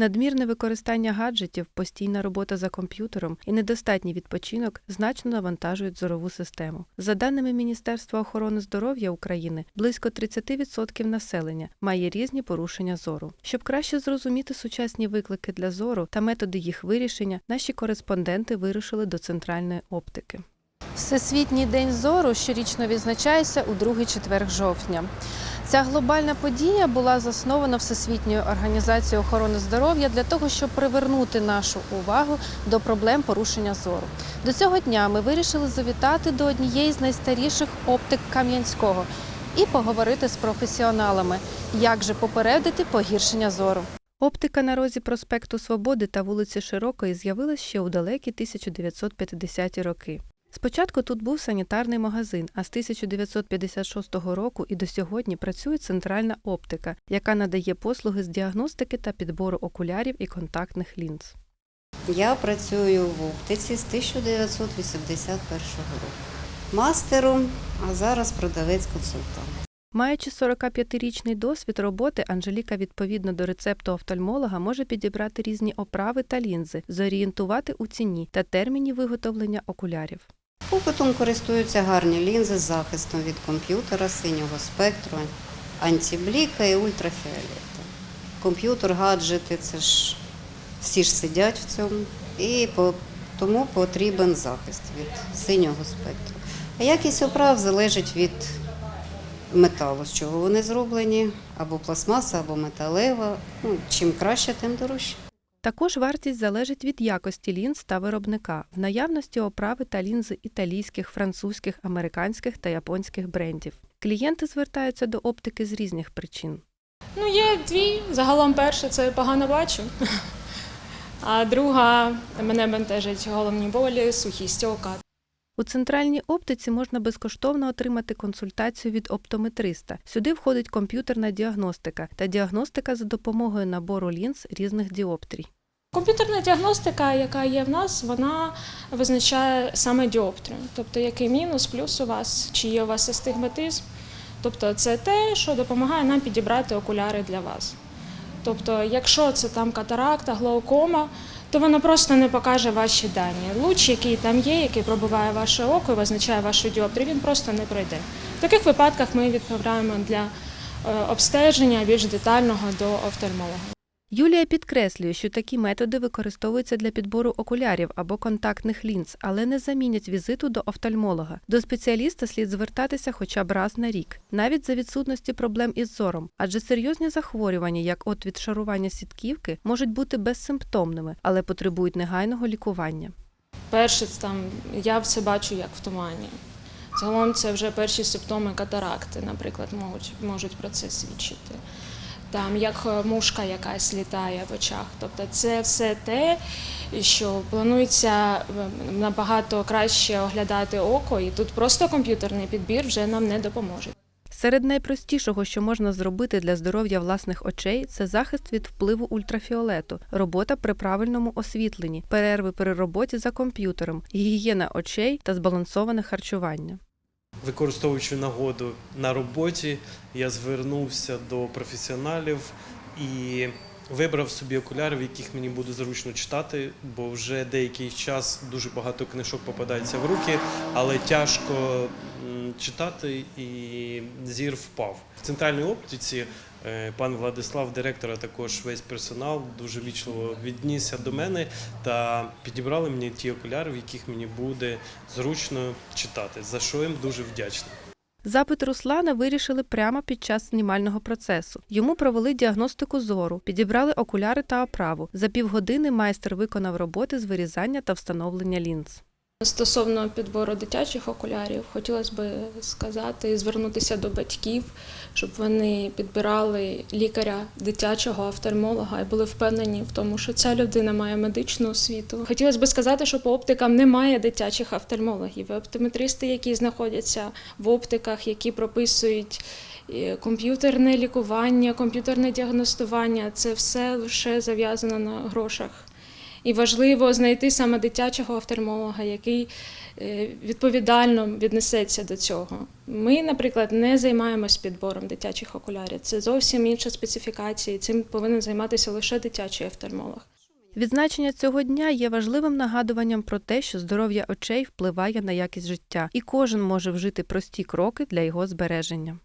Надмірне використання гаджетів, постійна робота за комп'ютером і недостатній відпочинок значно навантажують зорову систему. За даними Міністерства охорони здоров'я України, близько 30% населення має різні порушення зору. Щоб краще зрозуміти сучасні виклики для зору та методи їх вирішення, наші кореспонденти вирушили до центральної оптики. Всесвітній день зору щорічно відзначається у другий четверг жовтня. Ця глобальна подія була заснована Всесвітньою організацією охорони здоров'я для того, щоб привернути нашу увагу до проблем порушення зору. До цього дня ми вирішили завітати до однієї з найстаріших оптик Кам'янського і поговорити з професіоналами, як же попередити погіршення зору. Оптика на розі проспекту Свободи та вулиці Широкої з'явилась ще у далекі 1950-ті роки. Спочатку тут був санітарний магазин, а з 1956 року і до сьогодні працює центральна оптика, яка надає послуги з діагностики та підбору окулярів і контактних лінз. Я працюю в оптиці з 1981 року. Мастером, а зараз продавець-консультант. Маючи 45-річний досвід роботи, Анжеліка відповідно до рецепту офтальмолога може підібрати різні оправи та лінзи, зорієнтувати у ціні та терміні виготовлення окулярів. Попитом користуються гарні лінзи з захистом від комп'ютера, синього спектру, антибліка і ультрафіолету. Комп'ютер, гаджети це ж всі ж сидять в цьому, і по, тому потрібен захист від синього спектру. А якість оправ залежить від металу, з чого вони зроблені, або пластмаса, або металева. Ну, чим краще, тим дорожче. Також вартість залежить від якості лінз та виробника, в наявності оправи та лінзи італійських, французьких, американських та японських брендів. Клієнти звертаються до оптики з різних причин. Ну, є дві. Загалом перша це погано бачу. А друга мене бентежить головні болі, сухість ока. У центральній оптиці можна безкоштовно отримати консультацію від оптометриста. Сюди входить комп'ютерна діагностика та діагностика за допомогою набору лінз різних діоптрій. Комп'ютерна діагностика, яка є в нас, вона визначає саме діоптрію. Тобто, який мінус, плюс у вас, чи є у вас астигматизм. Тобто, це те, що допомагає нам підібрати окуляри для вас. Тобто, якщо це там катаракта, глаукома, то воно просто не покаже ваші дані. Луч, який там є, який пробиває ваше око і визначає вашу діоптрію, він просто не пройде. В таких випадках ми відправляємо для е, обстеження більш детального до офтальмолога. Юлія підкреслює, що такі методи використовуються для підбору окулярів або контактних лінз, але не замінять візиту до офтальмолога. До спеціаліста слід звертатися хоча б раз на рік, навіть за відсутності проблем із зором, адже серйозні захворювання, як от відшарування сітківки, можуть бути безсимптомними, але потребують негайного лікування. Перше, там я це бачу як в тумані. Загалом це вже перші симптоми катаракти, наприклад, можуть, можуть про це свідчити. Там як е, мушка якась літає в очах. Тобто це все те, що планується е, набагато краще оглядати око, і тут просто комп'ютерний підбір вже нам не допоможе. Серед найпростішого, що можна зробити для здоров'я власних очей, це захист від впливу ультрафіолету, робота при правильному освітленні, перерви при роботі за комп'ютером, гігієна очей та збалансоване харчування. Використовуючи нагоду на роботі, я звернувся до професіоналів і вибрав собі окуляри, в яких мені буде зручно читати, бо вже деякий час дуже багато книжок попадається в руки, але тяжко читати і зір впав. В центральній оптиці е, пан Владислав, директор, а також весь персонал дуже вічливо віднісся до мене та підібрали мені ті окуляри, в яких мені буде зручно читати, за що їм дуже вдячний. Запит Руслана вирішили прямо під час знімального процесу. Йому провели діагностику зору, підібрали окуляри та оправу. За півгодини майстер виконав роботи з вирізання та встановлення лінз. Стосовно підбору дитячих окулярів, хотілося б сказати звернутися до батьків, щоб вони підбирали лікаря дитячого офтальмолога і були впевнені в тому, що ця людина має медичну освіту. Хотілося б сказати, що по оптикам немає дитячих офтальмологів. І Оптометристи, які знаходяться в оптиках, які прописують е, комп'ютерне лікування, комп'ютерне діагностування, це все лише зав'язано на грошах. І важливо знайти саме дитячого офтальмолога, який е, відповідально віднесеться до цього. Ми, наприклад, не займаємось підбором дитячих окулярів. Це зовсім інша специфікація. Цим повинен займатися лише дитячий офтальмолог. Відзначення цього дня є важливим нагадуванням про те, що здоров'я очей впливає на якість життя, і кожен може вжити прості кроки для його збереження.